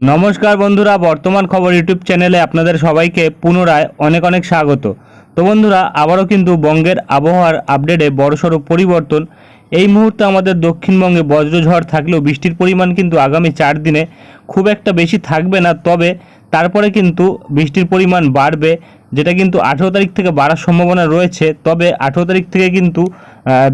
নমস্কার বন্ধুরা, বর্তমান খবর ইউটিউব চ্যানেলে আপনাদের সবাইকে পুনরায় অনেক অনেক স্বাগত। তো বন্ধুরা, আবারও কিন্তু বঙ্গের আবহাওয়ার আপডেটে বড়সড় পরিবর্তন। এই মুহূর্তে আমাদের দক্ষিণবঙ্গে বজ্রঝড় থাকলেও বৃষ্টির পরিমাণ কিন্তু আগামী চার দিনে খুব একটা বেশি থাকবে না, তবে তারপরে কিন্তু বৃষ্টির পরিমাণ বাড়বে, যেটা কিন্তু আঠেরো তারিখ থেকে বাড়ার সম্ভাবনা রয়েছে। তবে আঠেরো তারিখ থেকে কিন্তু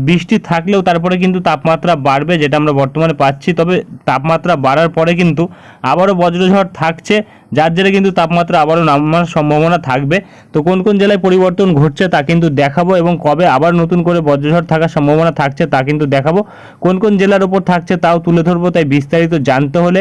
বৃষ্টি থাকলেও তারপরে কিন্তু তাপমাত্রা বাড়বে, যেটা আমরা বর্তমানে পাচ্ছি। তবে তাপমাত্রা বাড়ার পরে কিন্তু আবারও বজ্রঝড় থাকছে, যার জেরে কিন্তু তাপমাত্রা আবারও নামার সম্ভাবনা থাকবে। তো কোন কোন জেলায় পরিবর্তন ঘটছে তা কিন্তু দেখাবো এবং কবে আবার নতুন করে বজ্রঝড় থাকার সম্ভাবনা থাকছে তা কিন্তু দেখাবো। কোন কোন জেলার ওপর থাকছে তাও তুলে ধরবো, তাই বিস্তারিত জানতে হলে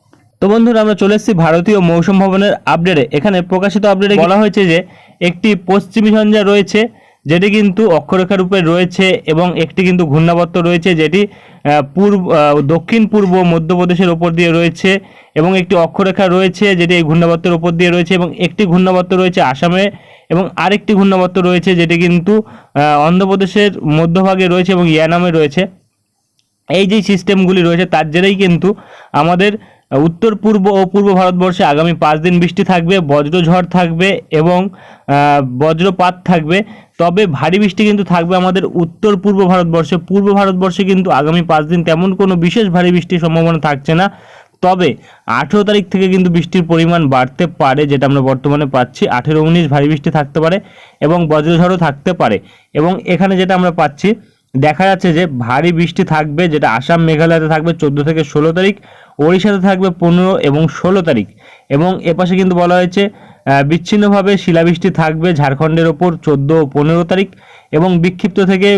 তো বন্ধুরা, আমরা চলে এসেছি ভারতীয় মৌসুম ভবনের আপডেটে এখানে প্রকাশিত আপডেটে বলা হয়েছে যে, একটি পশ্চিমী ঝঞ্ঝা রয়েছে, যেটি কিন্তু অক্ষরেখার উপরে রয়েছে এবং একটি কিন্তু ঘূর্ণাবর্ত রয়েছে, যেটি পূর্ব দক্ষিণ, পূর্ব, মধ্যপ্রদেশের ওপর দিয়ে রয়েছে এবং একটি অক্ষরেখা রয়েছে, যেটি এই ঘূর্ণাবর্তের ওপর দিয়ে রয়েছে এবং একটি ঘূর্ণাবর্ত রয়েছে আসামে এবং আরেকটি ঘূর্ণাবর্ত রয়েছে, যেটি কিন্তু অন্ধ্রপ্রদেশের মধ্যভাগে রয়েছে এবং ইয়ানামে রয়েছে। এই যে সিস্টেমগুলি রয়েছে, তার জেরেই কিন্তু আমাদের উত্তর, পূর্ব ও পূর্ব ভারতবর্ষে আগামী পাঁচ দিন বৃষ্টি থাকবে, বজ্রঝড় থাকবে এবং বজ্রপাত থাকবে। তবে ভারী বৃষ্টি কিন্তু থাকবে আমাদের উত্তর, পূর্ব ভারতবর্ষে। পূর্ব ভারতবর্ষে কিন্তু আগামী পাঁচ দিন তেমন কোনো বিশেষ ভারী বৃষ্টির সম্ভাবনা থাকছে না। তবে আঠেরো তারিখ থেকে কিন্তু বৃষ্টির পরিমাণ বাড়তে পারে, যেটা আমরা বর্তমানে পাচ্ছি। আঠেরো, উনিশ ভারী বৃষ্টি থাকতে পারে এবং বজ্রঝড়ও থাকতে পারে। এবং এখানে যেটা আমরা পাচ্ছি দেখা যাচ্ছে যে ভারী বৃষ্টি থাকবে, যেটা আসাম, মেঘালয়তে থাকবে চোদ্দ থেকে ষোলো তারিখ, ওড়িশাতে থাকবে পনেরো এবং ষোলো তারিখ। এবং এপাশে কিন্তু বলা হয়েছে বিচ্ছিন্নভাবে শিলাবৃষ্টি থাকবে ঝাড়খণ্ডের ওপর চোদ্দ ও পনেরো তারিখ। এবং বিক্ষিপ্ত থেকে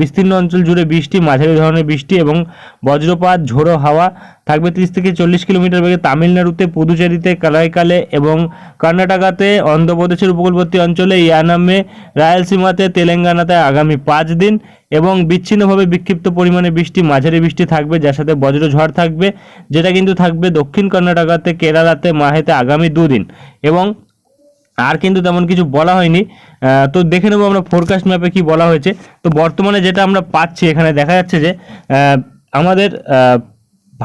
বিস্তীর্ণ অঞ্চল জুড়ে বৃষ্টি, মাঝারি ধরনের বৃষ্টি এবং বজ্রপাত, ঝোড়ো হাওয়া থাকবে তিরিশ থেকে চল্লিশ কিলোমিটার বেগে তামিলনাড়ুতে, পুদুচেরিতে, কালাইকালে এবং কর্ণাটকাতে, অন্ধ্রপ্রদেশের উপকূলবর্তী অঞ্চলে, ইয়ানামে, রায়ালসীমাতে, তেলেঙ্গানাতে আগামী পাঁচ দিন এবং বিচ্ছিন্নভাবে বিক্ষিপ্ত পরিমাণে বৃষ্টি, মাঝারি বৃষ্টি থাকবে, যার সাথে বজ্রঝড় থাকবে, যেটা কিন্তু থাকবে দক্ষিণ কর্ণাটকাতে, কেরালাতে, মাহেতে আগামী দুদিন এবং আর কিন্তু তেমন কিছু বলা হয়নি। তো দেখে নেব আমরা ফোরকাস্ট ম্যাপে কি বলা হয়েছে। তো বর্তমানে যেটা আমরা পাচ্ছি, এখানে দেখা যাচ্ছে যে আমাদের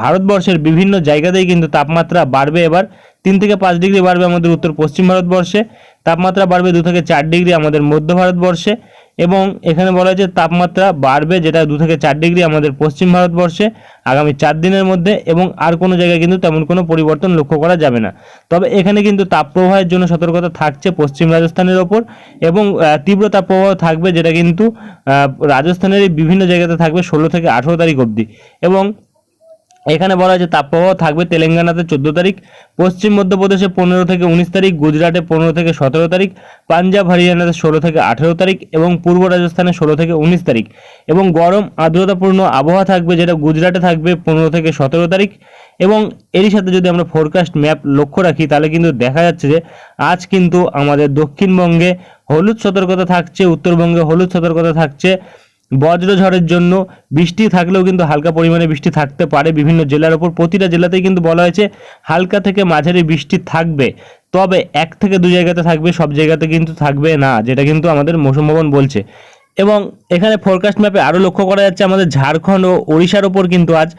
ভারতবর্ষের বিভিন্ন জায়গাতেই কিন্তু তাপমাত্রা বাড়বে এবার। তিন থেকে পাঁচ ডিগ্রি বাড়বে আমাদের উত্তর পশ্চিম ভারতবর্ষে। তাপমাত্রা বাড়বে দু থেকে চার ডিগ্রি আমাদের মধ্য ভারতবর্ষে। এবং এখানে বলা হয়েছে তাপমাত্রা বাড়বে যেটা দু থেকে চার ডিগ্রি আমাদের পশ্চিম ভারতবর্ষে আগামী চার দিনের মধ্যে এবং আর কোনো জায়গায় কিন্তু তেমন কোনো পরিবর্তন লক্ষ্য করা যাবে না। তবে এখানে কিন্তু তাপপ্রবাহের জন্য সতর্কতা থাকছে পশ্চিম রাজস্থানের ওপর এবং তীব্র তাপপ্রবাহ থাকবে যেটা কিন্তু রাজস্থানের বিভিন্ন জায়গাতে থাকবে ষোলো থেকে আঠেরো তারিখ অবধি। এবং এখানে বলা হয়েছে, তাপপ্রবাহ থাকবে তেলেঙ্গানাতে চোদ্দ তারিখ, পশ্চিম মধ্যপ্রদেশে পনেরো থেকে উনিশ তারিখ, গুজরাটে পনেরো থেকে সতেরো তারিখ, পাঞ্জাব, হরিয়ানাতে ষোলো থেকে আঠেরো তারিখ এবং পূর্ব রাজস্থানে ষোলো থেকে উনিশ তারিখ। এবং গরম, আর্দ্রতাপূর্ণ আবহাওয়া থাকবে যেটা গুজরাটে থাকবে পনেরো থেকে সতেরো তারিখ। এবং এরই সাথে যদি আমরা ফোরকাস্ট ম্যাপ লক্ষ্য রাখি, তাহলে কিন্তু দেখা যাচ্ছে যে, আজ কিন্তু আমাদের দক্ষিণবঙ্গে হলুদ সতর্কতা থাকছে, উত্তরবঙ্গে হলুদ সতর্কতা থাকছে। বজ্রঝড়ের জন্য বৃষ্টি থাকলেও কিন্তু হালকা পরিমাণে বৃষ্টি থাকতে পারে বিভিন্ন জেলার ওপর। প্রতিটা জেলাতেই কিন্তু বলা হয়েছে হালকা থেকে মাঝারি বৃষ্টি থাকবে। তবে এক থেকে দুই জায়গাতে থাকবে, সব জায়গাতে কিন্তু থাকবে না, যেটা কিন্তু আমাদের মৌসুম ভবন বলছে। এবং এখানে ফোরকাস্ট ম্যাপে আরও লক্ষ্য করা যাচ্ছে, আমাদের ঝাড়খণ্ড ও ওড়িশার ওপর কিন্তু আজ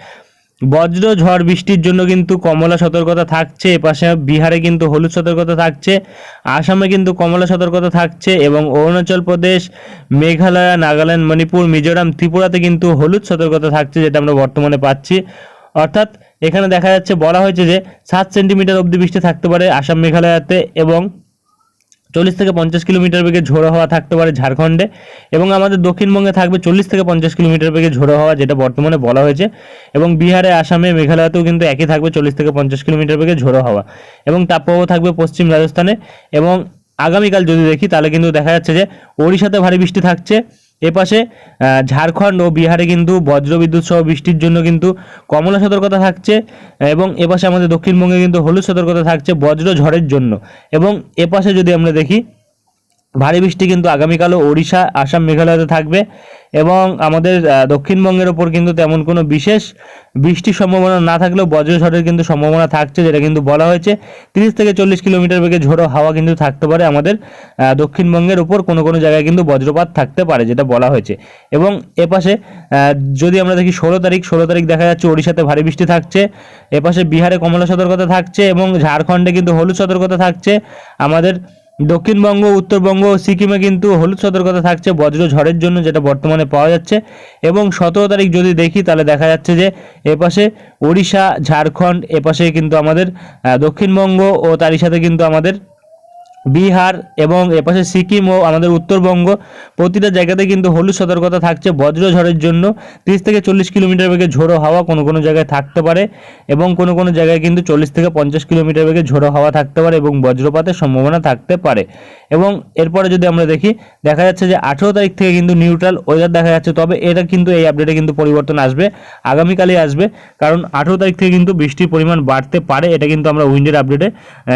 বজ্র, ঝড়, বৃষ্টির জন্য কিন্তু কমলা সতর্কতা থাকছে। এপাশে বিহারে কিন্তু হলুদ সতর্কতা থাকছে। আসামে কিন্তু কমলা সতর্কতা থাকছে এবং অরুণাচল প্রদেশ, মেঘালয়, নাগাল্যান্ড, মণিপুর, মিজোরাম, ত্রিপুরাতে কিন্তু হলুদ সতর্কতা থাকছে যেটা আমরা বর্তমানে পাচ্ছি। অর্থাৎ এখানে দেখা যাচ্ছে, বলা হয়েছে যে সাত সেন্টিমিটার অবধি বৃষ্টি থাকতে পারে আসাম, মেঘালয়াতে এবং চল্লিশ থেকে পঞ্চাশ কিলোমিটার বেগে ঝোড়ো হওয়া থাকতে পারে ঝাড়খণ্ডে এবং আমাদের দক্ষিণবঙ্গে থাকবে চল্লিশ থেকে পঞ্চাশ কিলোমিটার বেগে ঝোড়ো হওয়া যেটা বর্তমানে বলা হয়েছে এবং বিহারে, আসামে, মেঘালয়তেও কিন্তু একই থাকবে চল্লিশ থেকে পঞ্চাশ কিলোমিটার বেগে ঝোড়ো হওয়া এবং তাপপ্রবাহ থাকবে পশ্চিম রাজস্থানে এবং আগামীকাল যদি দেখি তাহলে কিন্তু দেখা যাচ্ছে যে ওড়িশাতে ভারী বৃষ্টি থাকছে। এপাশে পাশে ঝাড়খণ্ড ও বিহারে কিন্তু বজ্র বিদ্যুৎ সহ বৃষ্টির জন্য কিন্তু কমলা সতর্কতা থাকছে, এবং এপাশে আমাদের দক্ষিণবঙ্গে কিন্তু হলুদ সতর্কতা থাকছে বজ্র ঝড়ের জন্য। এবং এপাশে যদি আমরা দেখি ভারী বৃষ্টি কিন্তু আগামীকালও ওড়িশা, আসাম, মেঘালয়তে থাকবে এবং আমাদের দক্ষিণবঙ্গের ওপর কিন্তু তেমন কোনো বিশেষ বৃষ্টির সম্ভাবনা না থাকলেও বজ্রঝড়ের কিন্তু সম্ভাবনা থাকছে, যেটা কিন্তু বলা হয়েছে। তিরিশ থেকে চল্লিশ কিলোমিটার বেগে ঝোড়ো হাওয়া কিন্তু থাকতে পারে আমাদের দক্ষিণবঙ্গের ওপর। কোনো কোনো জায়গায় কিন্তু বজ্রপাত থাকতে পারে, যেটা বলা হয়েছে। এবং এপাশে যদি আমরা দেখি ষোলো তারিখ ষোলো তারিখ দেখা যাচ্ছে ওড়িশাতে ভারী বৃষ্টি থাকছে। এপাশে বিহারে কমলা সতর্কতা থাকছে এবং ঝাড়খণ্ডে কিন্তু হলুদ সতর্কতা থাকছে। আমাদের দক্ষিণবঙ্গ, উত্তরবঙ্গ ও সিকিমে কিন্তু হলুদ সতর্কতা থাকছে, বজ্র ঝড়ের জন্য যেটা বর্তমানে পাওয়া যাচ্ছে। এবং সতেরো তারিখ যদি দেখি, তাহলে দেখা যাচ্ছে যে এপাশে ওড়িশা, ঝাড়খণ্ড, এপাশে কিন্তু আমাদের দক্ষিণবঙ্গ ও তারই সাথে কিন্তু আমাদের বিহার এবং এপাশে সিকিম ও আমাদের উত্তরবঙ্গ, প্রতিটা জায়গাতে কিন্তু হলুদ সতর্কতা থাকছে বজ্রঝড়ের জন্য। তিরিশ থেকে চল্লিশ কিলোমিটার বেগে ঝোড়ো হাওয়া কোনো কোনো জায়গায় থাকতে পারে এবং কোনো কোনো জায়গায় কিন্তু চল্লিশ থেকে পঞ্চাশ কিলোমিটার বেগে ঝোড়ো হাওয়া থাকতে পারে এবং বজ্রপাতের সম্ভাবনা থাকতে পারে। এবং এরপরে যদি আমরা দেখি, দেখা যাচ্ছে যে আঠেরো তারিখ থেকে কিন্তু নিউট্রাল ওয়েদার দেখা যাচ্ছে, তবে এটা কিন্তু এই আপডেটে কিন্তু পরিবর্তন আসবে, আগামীকালই আসবে। কারণ আঠেরো তারিখ থেকে কিন্তু বৃষ্টির পরিমাণ বাড়তে পারে, এটা কিন্তু আমরা উইন্ডের আপডেটে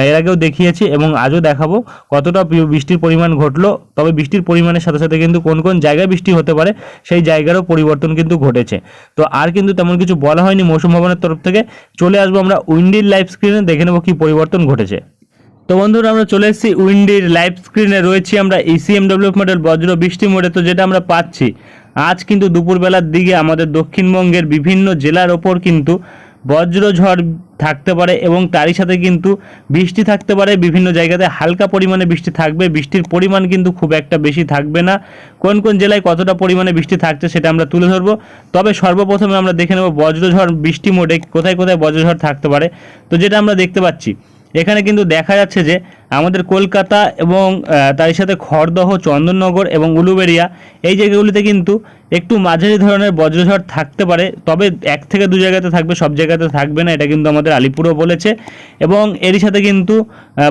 এর আগেও দেখিয়েছি এবং আজও দেখাবো। কতটা বৃষ্টির পরিমাণ ঘটলো, তবে বৃষ্টির পরিমাণের সাথে সাথে কিন্তু কোন কোন জায়গায় বৃষ্টি হতে পারে, সেই জায়গারও পরিবর্তন কিন্তু ঘটেছে। তো আর কিন্তু তেমন কিছু বলা হয়নি মৌসুম ভবনের তরফ থেকে। চলে আসব আমরা উইন্ডির লাইভ স্ক্রিনে, দেখে নেব কি পরিবর্তন ঘটেছে। তো বন্ধুরা, আমরা চলে এসেছি উইন্ডির লাইভ স্ক্রিনে। রয়েছি আমরা E ইসিএম ডেভেলপ মডেল বজ্র বৃষ্টি মোডে, তো যেটা আমরা পাচ্ছি। আজ কিন্তু দুপুরবেলার দিকে আমাদের দক্ষিণবঙ্গের বিভিন্ন জেলার ওপর কিন্তু বজ্রঝড় থাকতে পারে এবং তারই সাথে কিন্তু বৃষ্টি থাকতে পারে। বিভিন্ন জায়গাতে হালকা পরিমাণে বৃষ্টি থাকবে। বৃষ্টির পরিমাণ কিন্তু খুব একটা বেশি থাকবে না। কোন কোন জেলায় কতটা পরিমাণে বৃষ্টি থাকছে সেটা আমরা তুলে ধরবো। তবে সর্বপ্রথমে আমরা দেখে নেব বজ্রঝড়, বৃষ্টি মোডে কোথায় কোথায় বজ্রঝড় থাকতে পারে। তো যেটা আমরা দেখতে পাচ্ছি, এখানে কিন্তু দেখা যাচ্ছে যে আমাদের কলকাতা এবং তারই সাথে খড়দহ, চন্দননগর এবং উলুবেড়িয়া, এই জায়গাগুলিতে কিন্তু একটু মাঝারি ধরনের বজ্রঝড় থাকতে পারে। তবে এক থেকে দু জায়গাতে থাকবে, সব জায়গাতে থাকবে না, এটা কিন্তু আমাদের আলিপুরও বলেছে। এবং এরই সাথে কিন্তু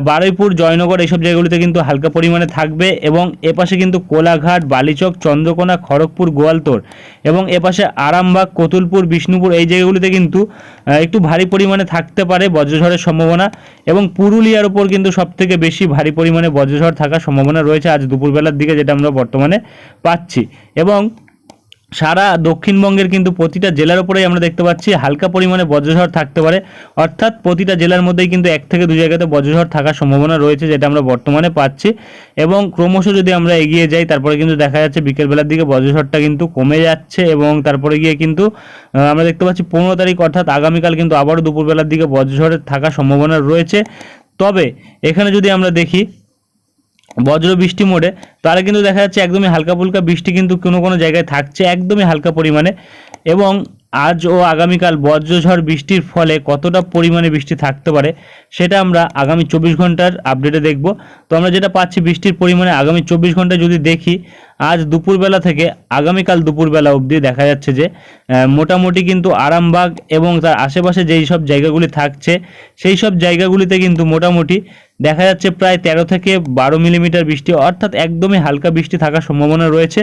বারুইপুর, জয়নগর এইসব জায়গাগুলিতে কিন্তু হালকা পরিমাণে থাকবে এবং এপাশে কিন্তু কোলাঘাট, বালিচক, চন্দ্রকোনা, খড়গপুর, গোয়ালতোর এবং এপাশে আরামবাগ, কতুলপুর, বিষ্ণুপুর এই জায়গাগুলিতে কিন্তু একটু ভারী পরিমাণে থাকতে পারে বজ্রঝড়ের সম্ভাবনা। এবং পুরুলিয়ার ওপর কিন্তু সব থেকে বেশি ভারী পরিমাণে বজ্রঝড় থাকার সম্ভাবনা রয়েছে আজ দুপুরবেলার দিকে, যেটা আমরা বর্তমানে পাচ্ছি। এবং সারা দক্ষিণবঙ্গের কিন্তু প্রতিটা জেলার উপরেই আমরা দেখতে পাচ্ছি হালকা পরিমাণে বজ্রঝড় থাকতে পারে। অর্থাৎ প্রতিটা জেলার মধ্যেই কিন্তু এক থেকে দু জায়গাতে বজ্রঝড় থাকার সম্ভাবনা রয়েছে, যেটা আমরা বর্তমানে পাচ্ছি। এবং ক্রমশ যদি আমরা এগিয়ে যাই, তারপরে কিন্তু দেখা যাচ্ছে বিকেলবেলার দিকে বজ্রঝড়টা কিন্তু কমে যাচ্ছে এবং তারপরে গিয়ে কিন্তু আমরা দেখতে পাচ্ছি পনেরো তারিখ অর্থাৎ আগামীকাল কিন্তু আবারও দুপুরবেলার দিকে বজ্রঝড়ের থাকার সম্ভাবনা রয়েছে। তবে এখানে যদি আমরা দেখি বজ্র বৃষ্টি মোডে, তাহলে কিন্তু দেখা যাচ্ছে একদমই হালকা ফুলকা বৃষ্টি কিন্তু কোনো কোনো জায়গায় থাকছে একদমই হালকা পরিমাণে। এবং আজ ও আগামীকাল বজ্রঝড় বৃষ্টির ফলে কতটা পরিমাণে বৃষ্টি থাকতে পারে, সেটা আমরা আগামী চব্বিশ ঘণ্টার আপডেটে দেখব। তো আমরা যেটা পাচ্ছি বৃষ্টির পরিমাণে আগামী চব্বিশ ঘন্টায় যদি দেখি আজ দুপুরবেলা থেকে আগামীকাল দুপুরবেলা অবধি দেখা যাচ্ছে যে মোটামুটি কিন্তু আরামবাগ এবং তার আশেপাশে যেই সব জায়গাগুলি থাকছে, সেই সব জায়গাগুলিতে কিন্তু মোটামুটি দেখা যাচ্ছে প্রায় তেরো থেকে বারো মিলিমিটার বৃষ্টি, অর্থাৎ একদমই হালকা বৃষ্টি থাকার সম্ভাবনা রয়েছে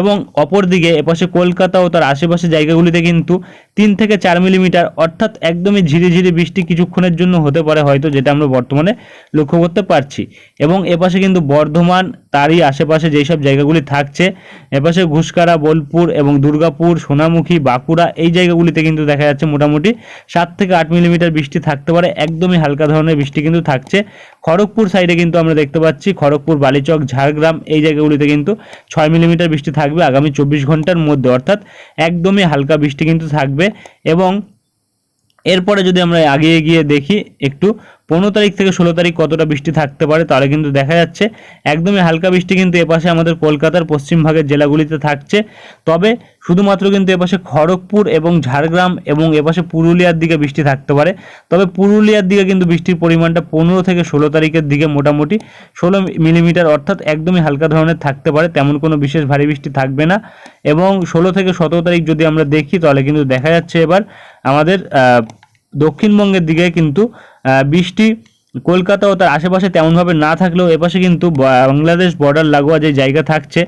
এবং অপরদিকে এপাশে কলকাতা ও তার আশেপাশে জায়গাগুলিতে কিন্তু তিন থেকে চার মিলিমিটার, অর্থাৎ একদমই ঝিরিঝিরি বৃষ্টি কিছুক্ষণের জন্য হতে পারে হয়তো, যেটা আমরা বর্তমানে লক্ষ্য করতে পারছি। এবং এপাশে কিন্তু বর্ধমান, তারই আশেপাশে যেই সব জায়গাগুলি থাকছে। এপাশে ঘুষকারা, বোলপুর এবং দুর্গাপুর, সোনামুখী, বাঁকুড়া এই জায়গাগুলিতে কিন্তু দেখা যাচ্ছে মোটামুটি সাত থেকে আট মিলিমিটার বৃষ্টি থাকতে পারে। একদমই হালকা ধরনের বৃষ্টি কিন্তু থাকছে। খড়গপুর সাইডে কিন্তু আমরা দেখতে পাচ্ছি খড়গপুর, বালিচক, ঝাড়গ্রাম এই জায়গাগুলিতে কিন্তু ছয় মিলিমিটার বৃষ্টি থাকবে আগামী চব্বিশ ঘণ্টার মধ্যে। অর্থাৎ একদমই হালকা বৃষ্টি কিন্তু থাকবে এবং এরপরে যদি আমরা আগিয়ে গিয়ে দেখি একটু পনেরো তারিখ থেকে ষোলো তারিখ কতটা বৃষ্টি থাকতে পারে তাহলে কিন্তু দেখা যাচ্ছে একদমই হালকা বৃষ্টি কিন্তু এপাশে আমাদের কলকাতার পশ্চিম ভাগের জেলাগুলিতে থাকছে। তবে শুধুমাত্র কিন্তু এপাশে খড়গপুর এবং ঝাড়গ্রাম এবং এপাশে পুরুলিয়ার দিকে বৃষ্টি থাকতে পারে। তবে পুরুলিয়ার দিকে কিন্তু বৃষ্টির পরিমাণটা পনেরো থেকে ষোলো তারিখের দিকে মোটামুটি ষোলো মিলিমিটার অর্থাৎ একদমই হালকা ধরনের থাকতে পারে, তেমন কোনো বিশেষ ভারী বৃষ্টি থাকবে না। এবং ষোলো থেকে সতেরো তারিখ যদি আমরা দেখি তাহলে কিন্তু দেখা যাচ্ছে এবার আমাদের দক্ষিণবঙ্গের দিকে কিন্তু বৃষ্টি কলকাতা ও তার আশেপাশে তেমনভাবে না থাকলেও এপাশে কিন্তু বাংলাদেশ বর্ডার লাগোয়া যে জায়গা থাকছে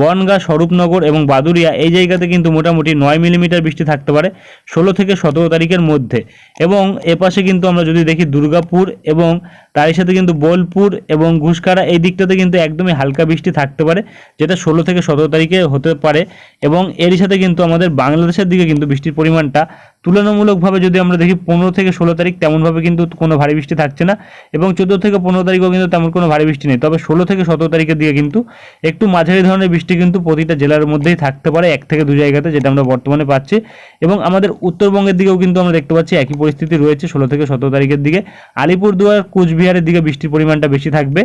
বনগা, স্বরূপনগর এবং বাদুরিয়া এই জায়গাতে কিন্তু মোটামুটি নয় মিলিমিটার বৃষ্টি থাকতে পারে ষোলো থেকে সতেরো তারিখের মধ্যে। এবং এপাশে কিন্তু আমরা যদি দেখি দুর্গাপুর এবং তারই সাথে কিন্তু বোলপুর এবং ঘুষকারা এই দিকটাতে কিন্তু একদমই হালকা বৃষ্টি থাকতে পারে, যেটা ষোলো থেকে সতেরো তারিখে হতে পারে। এবং এরই সাথে কিন্তু আমাদের বাংলাদেশের দিকে কিন্তু বৃষ্টির পরিমাণটা তুলনামূলকভাবে যদি আমরা দেখি পনেরো থেকে ষোলো তারিখ তেমনভাবে কিন্তু কোনো ভারী বৃষ্টি থাকছে না। এবং চোদ্দ থেকে পনেরো তারিখও কিন্তু তেমন কোনো ভারী বৃষ্টি নেই। তবে ষোলো থেকে সতেরো তারিখের দিকে কিন্তু একটু মাঝারি ধরনের বৃষ্টি কিন্তু প্রতিটা জেলার মধ্যেই থাকতে পারে, এক থেকে দু জায়গাতে যেটা আমরা বর্তমানে পাচ্ছি। এবং আমাদের উত্তরবঙ্গের দিকেও কিন্তু আমরা দেখতে পাচ্ছি একই পরিস্থিতি রয়েছে ষোলো থেকে সতেরো তারিখের দিকে। আলিপুরদুয়ার, কুচবিহারের দিকে বৃষ্টির পরিমাণটা বেশি থাকবে।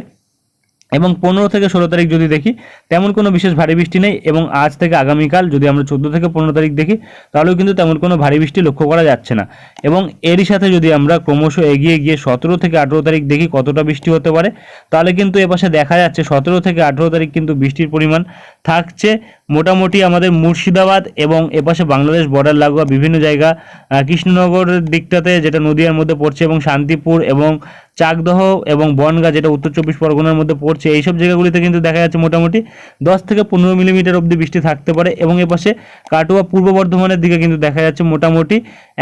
এবং পনেরো থেকে ষোলো তারিখ যদি দেখি, তেমন কোনো বিশেষ ভারী বৃষ্টি নেই এবং আজ থেকে আগামীকাল যদি আমরা চোদ্দ থেকে পনেরো তারিখ দেখি, তাহলেও কিন্তু তেমন কোনো ভারী বৃষ্টি লক্ষ্য করা যাচ্ছে না। এবং এরই সাথে যদি আমরা ক্রমশ এগিয়ে গিয়ে সতেরো থেকে আঠেরো তারিখ দেখি কতটা বৃষ্টি হতে পারে, তাহলে কিন্তু এপাশে দেখা যাচ্ছে সতেরো থেকে আঠেরো তারিখ কিন্তু বৃষ্টির পরিমাণ থাকছে। মোটামুটি আমাদের মুর্শিদাবাদ এবং এপাশে বাংলাদেশ বর্ডার লাগোয়া বিভিন্ন জায়গা আহ, কৃষ্ণনগরের দিকটাতে যেটা নদীয়ার মধ্যে পড়ছে এবং শান্তিপুর এবং চাকদহ এবং বনগা যেটা উত্তর চব্বিশ পরগনার মধ্যে পড়ছে এইসব জায়গাগুলিতে কিন্তু দেখা যাচ্ছে মোটামুটি দশ থেকে পনেরো মিলিমিটার অবধি বৃষ্টি থাকতে পারে এবং এপাশে কাটোয়া পূর্ব বর্ধমানের দিকে কিন্তু দেখা যাচ্ছে মোটামুটি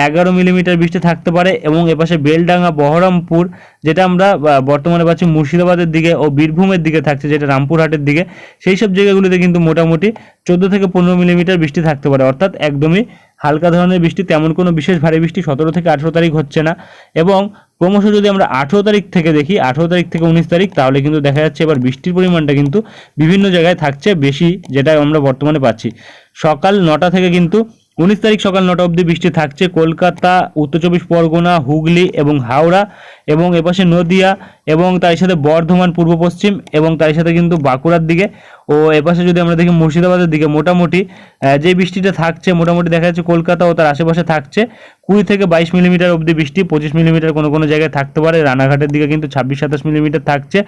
এগারো মিলিমিটার বৃষ্টি থাকতে পারে এবং এপাশে বেলডাঙ্গা বহরমপুর যেটা আমরা বর্তমানে পাচ্ছি মুর্শিদাবাদের দিকে ও বীরভূমের দিকে থাকছে যেটা রামপুরহাটের দিকে সেই সব জায়গাগুলিতে কিন্তু মোটামুটি চোদ্দ থেকে পনেরো মিলিমিটার বৃষ্টি থাকতে পারে। অর্থাৎ একদমই হালকা ধরনের বৃষ্টি, তেমন কোনো বিশেষ ভারী বৃষ্টি সতেরো থেকে আঠেরো তারিখ হচ্ছে না। এবং ক্রমশ যদি আমরা আঠেরো তারিখ থেকে দেখি, আঠেরো তারিখ থেকে উনিশ তারিখ, তাহলে কিন্তু দেখা যাচ্ছে এবার বৃষ্টির পরিমাণটা কিন্তু বিভিন্ন জায়গায় থাকছে বেশি যেটা আমরা বর্তমানে পাচ্ছি। সকাল নটা থেকে কিন্তু উনিশ তারিখ সকাল নটা অবধি বৃষ্টি থাকছে। কলকাতা, উত্তর চব্বিশ পরগনা, হুগলি এবং হাওড়া এবং এপাশে নদিয়া এবং তার সাথে বর্ধমান, পূর্ব, পশ্চিম এবং তার সাথে কিন্তু বাঁকুড়ার দিকে ও এপাশে যদি আমরা দেখি মুর্শিদাবাদের দিকে মোটামুটি যে বৃষ্টিটা থাকছে, মোটামুটি দেখা যাচ্ছে কলকাতা ও তার আশেপাশে থাকছে, কুড়ি থেকে বাইশ মিলিমিটার অবধি বৃষ্টি, পঁচিশ মিলিমিটার কোনো কোনো জায়গায় থাকতে পারে, রানাঘাটের দিকে কিন্তু ছাব্বিশ, সাতাশ মিলিমিটার থাকছে,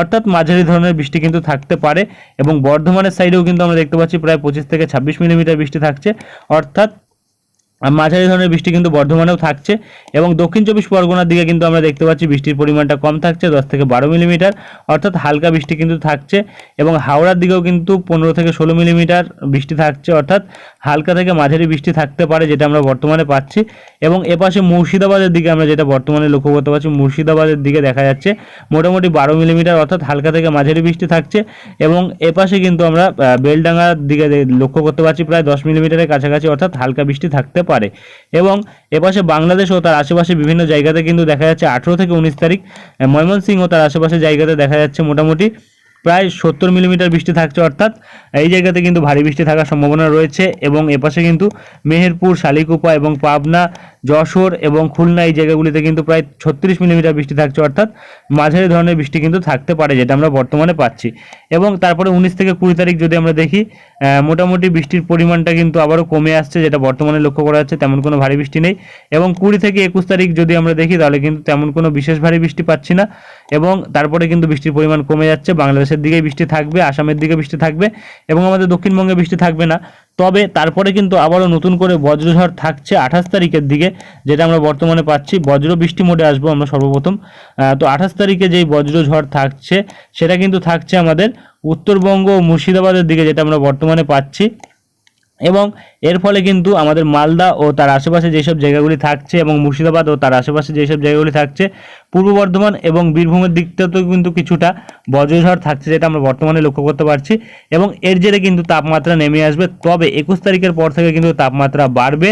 অর্থাৎ মাঝারি ধরনের বৃষ্টি কিন্তু থাকতে পারে এবং বর্ধমানের সাইডেও কিন্তু আমরা দেখতে পাচ্ছি প্রায় পঁচিশ থেকে ছাব্বিশ মিলিমিটার বৃষ্টি থাকছে, অর্থাৎ মাঝারি ধরনের বৃষ্টি কিন্তু বর্ধমানেও থাকছে এবং দক্ষিণ চব্বিশ পরগনার দিকে কিন্তু আমরা দেখতে পাচ্ছি বৃষ্টির পরিমাণটা কম থাকছে, দশ থেকে বারো মিলিমিটার। অর্থাৎ হালকা বৃষ্টি কিন্তু থাকছে এবং হাওড়ার দিকেও কিন্তু পনেরো থেকে ষোলো মিলিমিটার বৃষ্টি থাকছে। অর্থাৎ হালকা থেকে মাঝারি বৃষ্টি থাকতে পারে যেটা আমরা বর্তমানে পাচ্ছি এবং এপাশে মুর্শিদাবাদের দিকে আমরা যেটা বর্তমানে লক্ষ্য করতে পারছি, মুর্শিদাবাদের দিকে দেখা যাচ্ছে মোটামুটি বারো মিলিমিটার, অর্থাৎ হালকা থেকে মাঝারি বৃষ্টি থাকছে এবং এপাশে কিন্তু আমরা বেলডাঙ্গার দিকে লক্ষ্য করতে পারছি প্রায় দশ মিলিমিটারের কাছাকাছি, অর্থাৎ হালকা বৃষ্টি থাকতে পারে। এবং এপাশে বাংলাদেশ ও তার আশেপাশে বিভিন্ন জায়গাতে কিন্তু দেখা যাচ্ছে আঠেরো থেকে উনিশ তারিখ, ময়মনসিংহ ও তার আশেপাশে জায়গাতে দেখা যাচ্ছে মোটামুটি প্রায় সত্তর মিলিমিটার বৃষ্টি থাকছে, অর্থাৎ এই জায়গাতে কিন্তু ভারী বৃষ্টি থাকার সম্ভাবনা রয়েছে এবং এপাশে কিন্তু মেহেরপুর, শালিকুপা এবং পাবনা, যশোর এবং খুলনা এই জায়গাগুলিতে কিন্তু প্রায় ছত্রিশ মিলিমিটার বৃষ্টি থাকছে, অর্থাৎ মাঝারি ধরনের বৃষ্টি কিন্তু থাকতে পারে যেটা আমরা বর্তমানে পাচ্ছি। এবং তারপরে উনিশ থেকে কুড়ি তারিখ যদি আমরা দেখি মোটামুটি বৃষ্টির পরিমাণটা কিন্তু আবারও কমে আসছে যেটা বর্তমানে লক্ষ্য করা যাচ্ছে, তেমন কোনো ভারী বৃষ্টি নেই। এবং কুড়ি থেকে একুশ তারিখ যদি আমরা দেখি, তাহলে কিন্তু তেমন কোনো বিশেষ ভারী বৃষ্টি পাচ্ছি না। এবং তারপরে কিন্তু বৃষ্টির পরিমাণ কমে যাচ্ছে বাংলাদেশের দিকে বৃষ্টি থাকবে, আসামের দিকে বৃষ্টি থাকবে এবং আমাদের দক্ষিণবঙ্গে বৃষ্টি থাকবে না। তবে তারপরে কিন্তু আবারও নতুন করে বজ্রঝড় থাকছে আঠাশ তারিখের দিকে, যেটা আমরা বর্তমানে পাচ্ছি। বজ্র বৃষ্টি মোডে আসব আমরা সর্বপ্রথম। তো আঠাশ তারিখে যেই বজ্রঝড় থাকছে, সেটা কিন্তু থাকছে আমাদের উত্তরবঙ্গ ও মুর্শিদাবাদের দিকে, যেটা আমরা বর্তমানে পাচ্ছি। এবং এর ফলে কিন্তু আমাদের মালদা ও তার আশেপাশে যেসব জায়গাগুলি থাকছে এবং মুর্শিদাবাদ ও তার আশেপাশে যেসব জায়গাগুলি থাকছে পূর্ব বর্ধমান এবং বীরভূমের দিকটাতেও কিন্তু কিছুটা বজ্রঝড় থাকছে যেটা আমরা বর্তমানে লক্ষ্য করতে পারছি এবং এর জেরে কিন্তু তাপমাত্রা নেমে আসবে। তবে একুশ তারিখের পর থেকে কিন্তু তাপমাত্রা বাড়বে,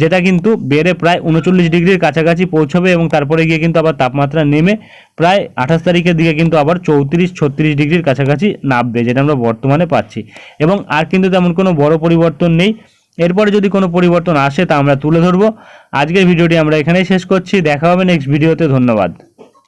যেটা কিন্তু বেড়ে প্রায় উনচল্লিশ ডিগ্রির কাছাকাছি পৌঁছবে এবং তারপরে গিয়ে কিন্তু আবার তাপমাত্রা নেমে প্রায় আঠাশ তারিখের দিকে কিন্তু আবার চৌত্রিশ, ছত্রিশ ডিগ্রির কাছাকাছি নামবে, যেটা আমরা বর্তমানে পাচ্ছি। এবং আর কিন্তু তেমন কোনো বড় পরিবর্তন নেই। এরপরে যদি কোনো পরিবর্তন আসে তা আমরা তুলে ধরবো। আজকের ভিডিওটি আমরা এখানেই শেষ করছি। দেখা হবে নেক্সট ভিডিওতে ধন্যবাদ।